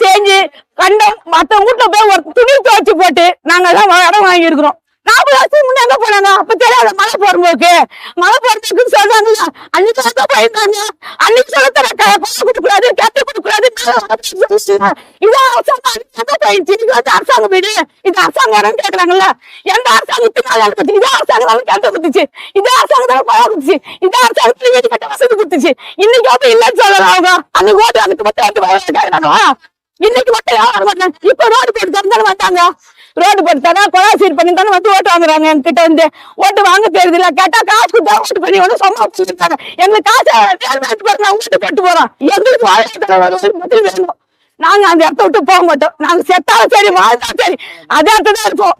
செஞ்சு கண்ட மத்த வீட்டுல போய் ஒரு துணி துவைச்சு போட்டு நாங்க எல்லாம் இடம் நாற்பது வருஷத்துக்கு முன்னே எங்க போனாங்க அப்ப தெரியாத மழை போடும்போக்கு மழை போடுறதுக்குன்னு சொல்றாங்க அன்னைக்கு போயிருந்தாங்க அன்னைக்கு சொல்ல அரசாங்கம் வீடு இது அரசாங்க கேக்குறாங்கல்ல எந்த அரசாங்கத்துக்கு அது பத்தி இதே கேட்ட கொடுத்துச்சு இந்த அரசாங்கம் தான் பழம் கொடுத்துச்சு அரசாங்கத்துல வீடு கட்ட வசதி கொடுத்துச்சு இன்னைக்கு வந்து இல்லைன்னு சொல்லலாம் அவங்க அன்னைக்கு ஓட்டு அதுக்கு மட்டும் இன்னைக்கு மட்டும் வியாபாரம் வரமாட்டாங்க இப்ப ரோடு போட்டு தானே வந்தாங்க. ரோடு போட்டு தானே கொலா சீர் பண்ணி தானே வந்து ஓட்டு வாங்குறாங்க என்கிட்ட வந்து. ஓட்டு வாங்க தெரியுது இல்ல. கேட்டா காசு கொடுத்தா ஓட்டு பண்ணி வந்து சும்மா வச்சுருக்காங்க. எங்களுக்கு காசு வேட்டு போறோம் நான் ஓட்டு போட்டு போறோம் எங்களுக்கு வாழ்க்கை வேணும். நாங்க அந்த இடத்த விட்டு போக மாட்டோம். நாங்க செத்தாலும் சரி வாழ்ந்தாலும் சரி. அதே இடத்துல தான் இருப்போம்.